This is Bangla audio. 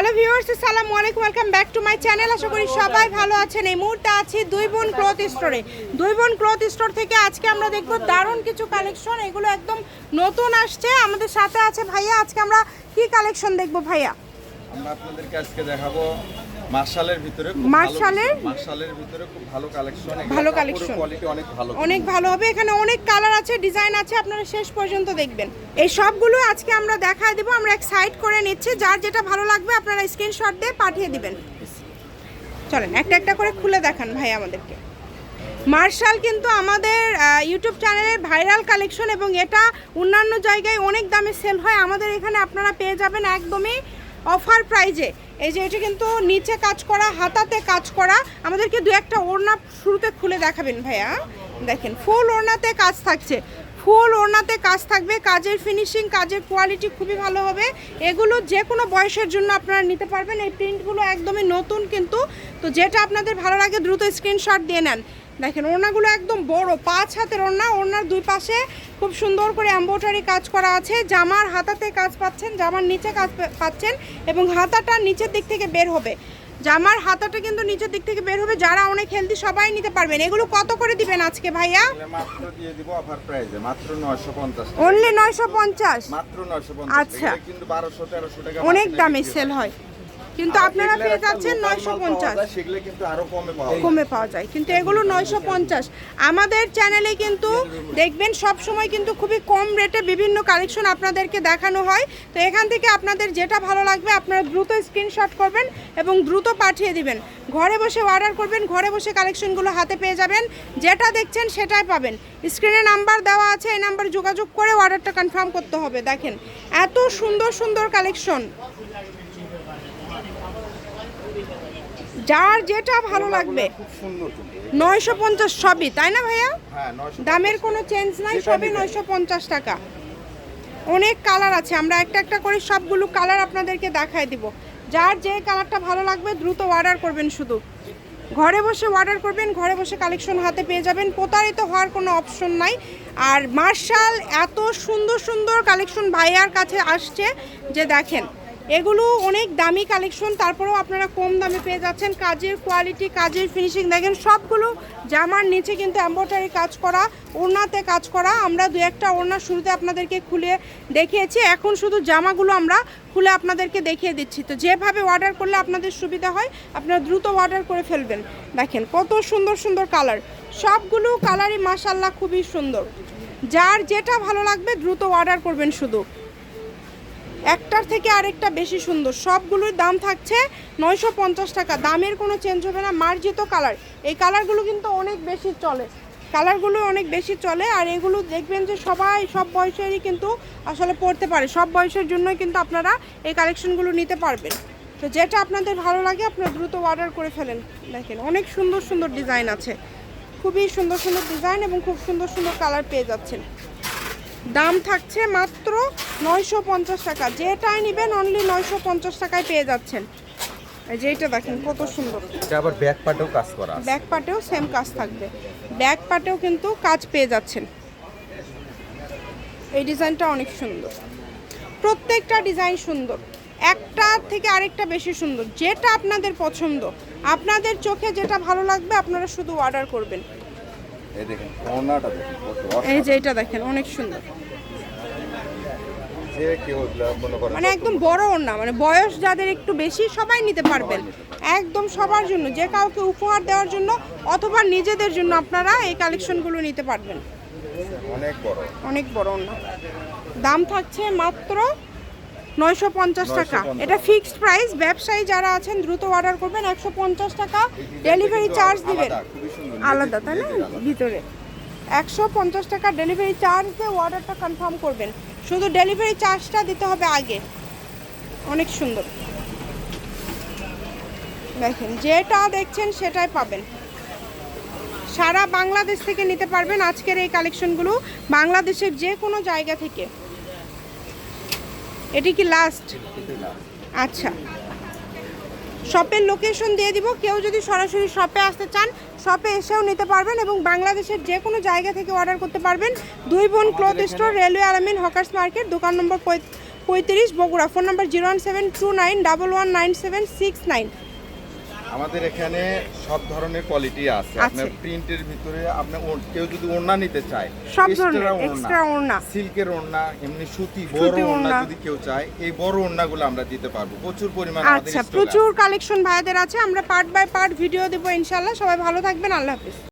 হ্যালো ভিউয়ার্স আসসালামু আলাইকুম welcome back to my channel আশা করি সবাই ভালো আছেন এই মুহূর্তে আছি দুই বোন ক্লথ স্টোরে দুই বোন ক্লথ স্টোর থেকে আজকে আমরা দেখব দারুণ কিছু কালেকশন এগুলো একদম নতুন আসছে। আমাদের সাথে আছে ভাইয়া। আজকে আমরা কি কালেকশন দেখব ভাইয়া? আমরা আপনাদেরকে আজকে দেখাবো মার্শালের ভিতরে মার্শালের? ভালো- মার্শালের? ভিতরে খুব ভালো কালেকশন ভালো collection। কোয়ালিটি অনেক ভালো। অনেক ভালো হবে। এখানে অনেক কালার আছে ডিজাইন আছে আপনারা শেষ পর্যন্ত দেখবেন। এই সবগুলো আজকে আমরা দেখায় দেবো আমরা এক সাইড করে নিচ্ছি যার যেটা ভালো লাগবে আপনারা স্ক্রিনশট দিয়ে পাঠিয়ে দিবেন। চলেন একটা একটা করে খুলে দেখান ভাই আমাদেরকে। মার্শাল কিন্তু আমাদের ইউটিউব চ্যানেলের ভাইরাল কালেকশন এবং এটা অন্যান্য জায়গায় অনেক দামে সেল হয়। আমাদের এখানে আপনারা পেয়ে যাবেন একদমই অফার প্রাইজে। এই যে এটা কিন্তু নিচে কাজ করা, হাতাতে কাজ করা। আমাদেরকে দু একটা ওড়না শুরুতে খুলে দেখাবেন ভাইয়া। দেখেন ফুল ওড়নাতে কাজ থাকছে। ফুল ওড়নাতে কাজ থাকবে, কাজের ফিনিশিং কাজের কোয়ালিটি খুবই ভালো হবে। এগুলো যে কোনো বয়সের জন্য আপনারা নিতে পারবেন। এই প্রিন্টগুলো একদমই নতুন কিন্তু। তো যেটা আপনাদের ভালো লাগে, দ্রুত স্ক্রিনশট দিয়ে নেন। দেখেন ওড়নাগুলো একদম বড় পাঁচ হাতের ওড়না ওড়নার দুই পাশে খুব সুন্দর করে এম্ব্রয়ডারি কাজ করা আছে। জামার হাতাতে কাজ পাচ্ছেন জামার নিচে কাজ পাচ্ছেন এবং হাতাটা নিচের দিক থেকে বের হবে। জামার হাতাটা কিন্তু নিচের দিক থেকে বের হবে যারা অনেক হেলদি সবাই নিতে পারবেন। এগুলো কত করে দিবেন আজকে ভাইয়া? এগুলো মাত্র দিয়ে দিব অফার প্রাইসে মাত্র 950 অনলি নয়শো পঞ্চাশ? মাত্র 950 আচ্ছা। এগুলো কিন্তু 1200 1300 টাকা অনেক দামে সেল হয়। কিন্তু আপনারা পেয়ে যাচ্ছেন নয়শো পঞ্চাশ। কমে পাওয়া যায়। কিন্তু এগুলো নয়শো পঞ্চাশ। আমাদের চ্যানেলে কিন্তু দেখবেন সব সময় কিন্তু খুবই কম রেটে বিভিন্ন কালেকশন আপনাদেরকে দেখানো হয়। তো এখান থেকে আপনাদের যেটা ভালো লাগবে আপনারা দ্রুত স্ক্রিনশট করবেন এবং দ্রুত পাঠিয়ে দিবেন। ঘরে বসে অর্ডার করবেন ঘরে বসে কালেকশনগুলো হাতে পেয়ে যাবেন। যেটা দেখছেন সেটাই পাবেন। স্ক্রিনে নাম্বার দেওয়া আছে এই নাম্বার যোগাযোগ করে অর্ডারটা কনফার্ম করতে হবে। দেখেন এত সুন্দর সুন্দর কালেকশন যার যেটা ভালো লাগবে। নয়শো পঞ্চাশ সবই তাই না ভাইয়া? হ্যাঁ 900 দামের কোনো চেঞ্জ নাই সবই নয়শো পঞ্চাশ টাকা। অনেক কালার আছে আমরা একটা একটা করে সবগুলো কালার আপনাদেরকে দেখায় দিব। যার যে কালারটা ভালো লাগবে দ্রুত অর্ডার করবেন শুধু। ঘরে বসে অর্ডার করবেন ঘরে বসে কালেকশন হাতে পেয়ে যাবেন। প্রতারিত হওয়ার কোনো অপশন নাই। আর মার্শাল এত সুন্দর সুন্দর কালেকশন ভাইয়ার কাছে আসছে যে দেখেন এগুলো অনেক দামি কালেকশন তারপরেও আপনারা কম দামে পেয়ে যাচ্ছেন। কাজের কোয়ালিটি কাজের ফিনিশিং দেখেন সবগুলো জামার নিচে কিন্তু এম্ব্রয়ডারি কাজ করা, ওড়নাতে কাজ করা। আমরা দু একটা ওড়না শুরুতে আপনাদেরকে খুলে দেখিয়েছি, এখন শুধু জামাগুলো আমরা খুলে আপনাদেরকে দেখিয়ে দিচ্ছি। তো যেভাবে অর্ডার করলে আপনাদের সুবিধা হয়, আপনারা দ্রুত অর্ডার করে ফেলবেন। দেখেন কত সুন্দর সুন্দর কালার সবগুলো কালারই মাসাল্লাহ খুবই সুন্দর। যার যেটা ভালো লাগবে দ্রুত অর্ডার করবেন শুধু। একটার থেকে আরেকটা বেশি সুন্দর। সবগুলোর দাম থাকছে নয়শো পঞ্চাশ টাকা। দামের কোনো চেঞ্জ হবে না। মার্জিত কালার। এই কালারগুলো কিন্তু অনেক বেশি চলে। কালারগুলো অনেক বেশি চলে আর এগুলো দেখবেন যে সবাই, সব বয়সেরই কিন্তু আসলে পড়তে পারে। সব বয়সের জন্যই কিন্তু আপনারা এই কালেকশনগুলো নিতে পারবেন। তো যেটা আপনাদের ভালো লাগে, আপনারা দ্রুত অর্ডার করে ফেলেন। দেখেন, অনেক সুন্দর সুন্দর ডিজাইন আছে। খুবই সুন্দর সুন্দর ডিজাইন এবং খুব সুন্দর সুন্দর কালার পেয়ে যাচ্ছেন। দাম থাকছে মাত্র নয়শো পঞ্চাশ টাকা। যেটাই নেবেন অনলি নয়শো পঞ্চাশ টাকায় পেয়ে যাচ্ছেন। এই যে এটা দেখেন কত সুন্দর। এটা আবার ব্যাক পার্টেও কাজ করা ব্যাক পার্টেও সেম কাজ থাকবে। ব্যাক পার্টেও কিন্তু কাজ পেয়ে যাচ্ছেন। এই ডিজাইনটা অনেক সুন্দর। প্রত্যেকটা ডিজাইন সুন্দর। একটা থেকে আরেকটা বেশি সুন্দর। যেটা আপনাদের পছন্দ। আপনাদের চোখে যেটা ভালো লাগবে আপনারা শুধু অর্ডার করবেন। এই দেখেন ওড়নাটা দেখেন এই যে এটা দেখেন অনেক সুন্দর। মনে একদম বড় না মানে বয়স যাদের একটু বেশি সবাই নিতে পারবেন। একদম সবার জন্য যে কাউকে উপহার দেওয়ার জন্য অথবা নিজেদের জন্য আপনারা এই কালেকশনগুলো নিতে পারবেন। অনেক বড়। অনেক বড় না দাম থাকছে মাত্র নয়শো পঞ্চাশ টাকা। এটা ফিক্সড প্রাইস। ব্যবসায়ী যারা আছেন দ্রুত অর্ডার করবেন। একশো পঞ্চাশ টাকা ডেলিভারি চার্জ দিবেন আলাদা, তাই না? ভিতরে। একশো পঞ্চাশ টাকা ডেলিভারি চার্জ দিয়ে অর্ডারটা কনফার্ম করবেন। শুধু ডেলিভারি চার্জটা দিতে হবে আগে। অনেক সুন্দর। দেখেন যেটা দেখছেন সেটাই পাবেন। সারা বাংলাদেশ থেকে নিতে পারবেন আজকের এই কালেকশনগুলো বাংলাদেশের যে কোনো জায়গা থেকে। এটি কি লাস্ট আচ্ছা। শপের লোকেশন দিয়ে দিব। কেউ যদি সরাসরি শপে আসতে চান শপে এসেও নিতে পারবেন এবং বাংলাদেশের যে কোনো জায়গা থেকে অর্ডার করতে পারবেন। দুই বোন cloth store railway Alamin hawkers market দোকান নম্বর পঁয়- পঁয়ত্রিশ Bogura. Phone number zero one seven two nine double one nine seven six nine আমাদের এখানে সব ধরনের কোয়ালিটি আছে। আপনার প্রিন্টের ভিতরে আপনার কেউ যদি ওড়না নিতে চায় সব ধরনের এক্সট্রা ওড়না। সিল্কের ওড়না এমনি সুতি বড় ওড়না। যদি কেউ চায় এই বড় ওড়নাগুলো আমরা দিতে পারব। প্রচুর পরিমাণ আমাদের আচ্ছা প্রচুর কালেকশন ভাইদের আছে। আমরা পার্ট বাই পার্ট ভিডিও দেবো ইনশাআল্লাহ। সবাই ভালো থাকবেন। আল্লাহ হাফিজ।